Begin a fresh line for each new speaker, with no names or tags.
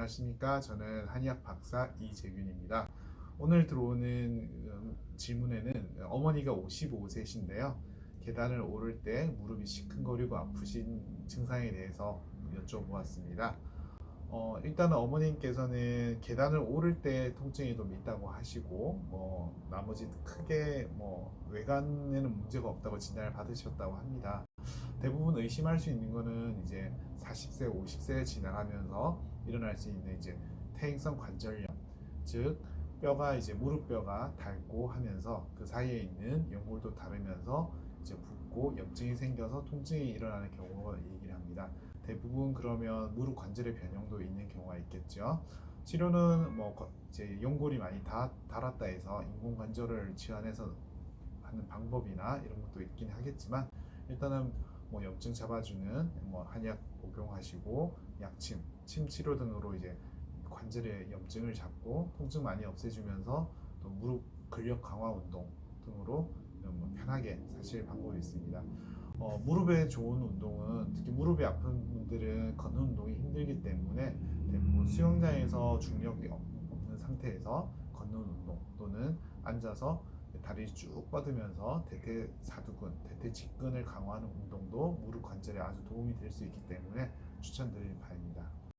안녕하십니까. 저는 한의학 박사 이재균입니다. 오늘 들어오는 음, 질문에는 어머니가 55세신데요. 계단을 오를 때 무릎이 시큰거리고 아프신 증상에 대해서 여쭤보았습니다. 어, 일단은 어머님께서는 계단을 오를 때 통증이 좀 있다고 하시고, 뭐, 나머지 크게 뭐, 외관에는 문제가 없다고 진단을 받으셨다고 합니다. 대부분 의심할 수 있는 거는 이제 40세, 50세 지나가면서 일어날 수 있는 이제 퇴행성 관절염, 즉 뼈가 이제 무릎뼈가 닳고 하면서 그 사이에 있는 연골도 닳으면서 이제 붓고 염증이 생겨서 통증이 일어나는 경우가 얘기를 합니다. 대부분 그러면 무릎 관절의 변형도 있는 경우가 있겠죠. 치료는 뭐 거- 이제 연골이 많이 다 닳았다 해서 인공 관절을 치환해서 하는 방법이나 이런 것도 있긴 하겠지만 일단은 뭐 염증 잡아주는 뭐 한약 복용하시고 약침, 침 치료 등으로 이제 관절의 염증을 잡고 통증 많이 없애주면서 또 무릎 근력 강화 운동 등으로 뭐 편하게 사실 방법이 있습니다. 어, 무릎에 좋은 운동은 특히 무릎이 아픈 분들은 걷는 운동이 힘들기 때문에 대부분 수영장에서 중력이 없- 없는 상태에서 걷는 운동 또는 앉아서 다리를 쭉 뻗으면서 대퇴사두근, 대퇴직근을 강화하는 운동도 무릎 관절에 아주 도움이 될 수 있기 때문에 추천드리는 바입니다.